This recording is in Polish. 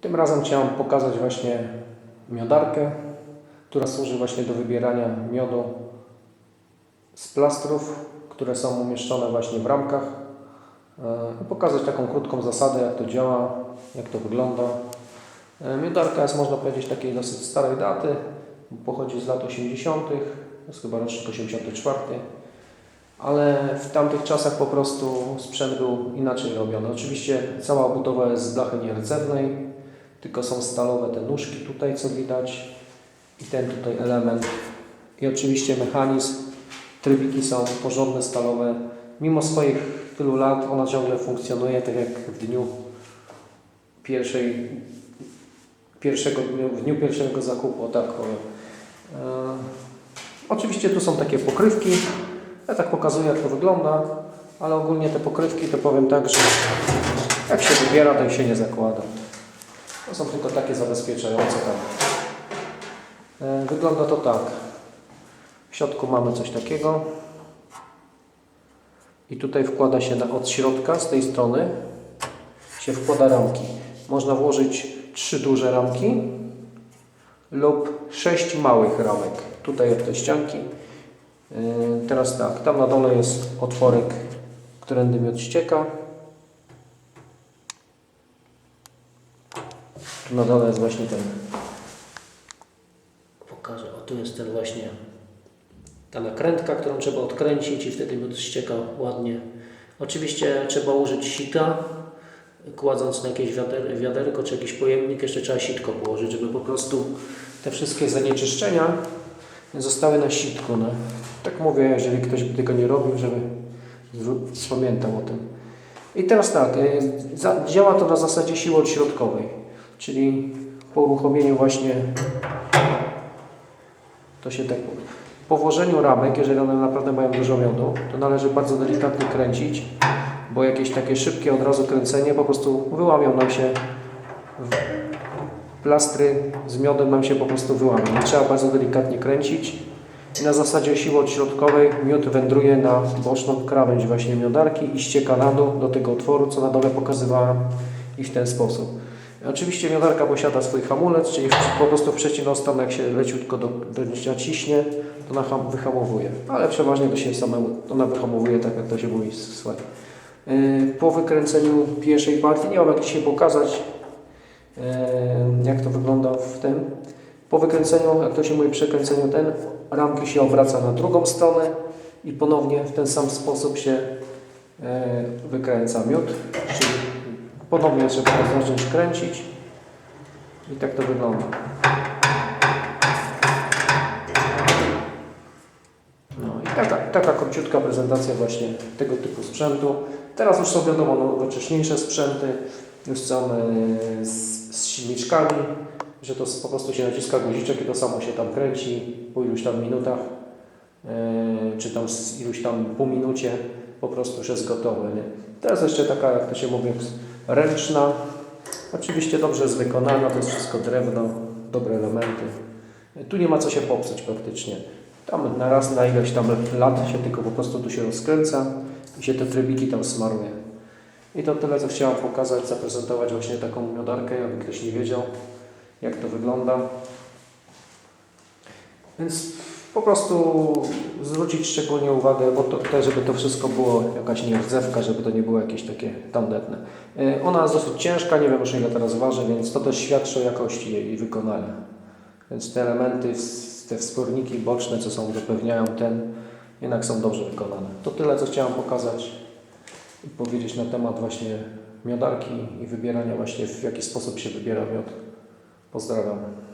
Tym razem chciałem pokazać właśnie miodarkę, która służy właśnie do wybierania miodu z plastrów, które są umieszczone właśnie w ramkach. E, I pokazać taką krótką zasadę, jak to działa, jak to wygląda. E, Miodarka jest, można powiedzieć, takiej dosyć starej daty. Pochodzi z lat 80., to jest chyba rocznik 84. Ale w tamtych czasach po prostu sprzęt był inaczej robiony. Oczywiście cała obudowa jest z blachy nierdzewnej, tylko są stalowe te nóżki tutaj, co widać, i ten tutaj element. I oczywiście mechanizm, trybiki są porządne, stalowe. Mimo swoich tylu lat ona ciągle funkcjonuje, tak jak w dniu pierwszej, pierwszego w dniu pierwszego zakupu, tak. E, oczywiście tu są takie pokrywki. Ja tak pokazuję, jak to wygląda, ale ogólnie te pokrywki to powiem tak, że jak się wybiera, to się nie zakłada. To są tylko takie zabezpieczające tam. E, Wygląda to tak. W środku mamy coś takiego. I tutaj wkłada się na, od środka, z tej strony, się wkłada ramki. Można włożyć trzy duże ramki lub sześć małych ramek. Tutaj od tej ścianki. Yy, Teraz tak, tam na dole jest otworek, którędy miód ścieka. Na dole jest właśnie ten. Pokażę, o tu jest ten właśnie ta nakrętka, którą trzeba odkręcić i wtedy miód ścieka ładnie. Oczywiście trzeba użyć sita, kładąc na jakieś wiader, wiaderko czy jakiś pojemnik, jeszcze trzeba sitko położyć, żeby po prostu te wszystkie zanieczyszczenia zostały na sitku. No. Tak mówię, jeżeli ktoś by tego nie robił, żeby pamiętał o tym. I teraz tak, y, działa to na zasadzie siły odśrodkowej, czyli po uruchomieniu właśnie to się tak mówi. Po włożeniu ramek, jeżeli one naprawdę mają dużo miodu, to należy bardzo delikatnie kręcić, bo jakieś takie szybkie od razu kręcenie po prostu wyłamią nam się plastry z miodem nam się po prostu wyłamią. Trzeba bardzo delikatnie kręcić i na zasadzie siły odśrodkowej miód wędruje na boczną krawędź właśnie miodarki i ścieka na dół do tego otworu, co na dole pokazywałem i w ten sposób. Oczywiście miodarka posiada swój hamulec, czyli po prostu w stan jak się leciutko do, do naciśnie, to ona ham, wyhamowuje. Ale przeważnie to się samemu, ona wyhamowuje tak jak to się mówi słuchaj. Yy, Po wykręceniu pierwszej partii, nie mam jak dzisiaj pokazać, yy, jak to wygląda w tym. Po wykręceniu, jak to się mówi, przekręceniu ten, ramki się obraca na drugą stronę i ponownie w ten sam sposób się yy, wykręca miód, czyli ponownie trzeba zacząć kręcić i tak to wygląda. No i taka, taka króciutka prezentacja właśnie tego typu sprzętu. Teraz już są wiadomo nowocześniejsze sprzęty, już są e, z, z silniczkami, że to po prostu się naciska guziczek i to samo się tam kręci po iluś tam minutach, e, czy tam iluś tam pół minucie po prostu już jest gotowe. Nie? Teraz jeszcze taka, jak to się mówi, ręczna. Oczywiście dobrze jest wykonana, to jest wszystko drewno, dobre elementy. Tu nie ma co się popsuć praktycznie. Tam na raz na ileś tam lat się tylko po prostu tu się rozkręca i się te trybiki tam smaruje. I to tyle, co chciałem pokazać, zaprezentować właśnie taką miodarkę, jakby ktoś nie wiedział, jak to wygląda. Więc po prostu zwrócić szczególnie uwagę, bo to, tutaj, żeby to wszystko było jakaś nierdzewka, żeby to nie było jakieś takie tandetne. Y, Ona jest dosyć ciężka, nie wiem już ile teraz waży, więc to też świadczy o jakości jej wykonania. Więc te elementy, te wsporniki boczne, co są, zapewniają ten, jednak są dobrze wykonane. To tyle, co chciałem pokazać i powiedzieć na temat właśnie miodarki i wybierania właśnie, w jaki sposób się wybiera miod. Pozdrawiam.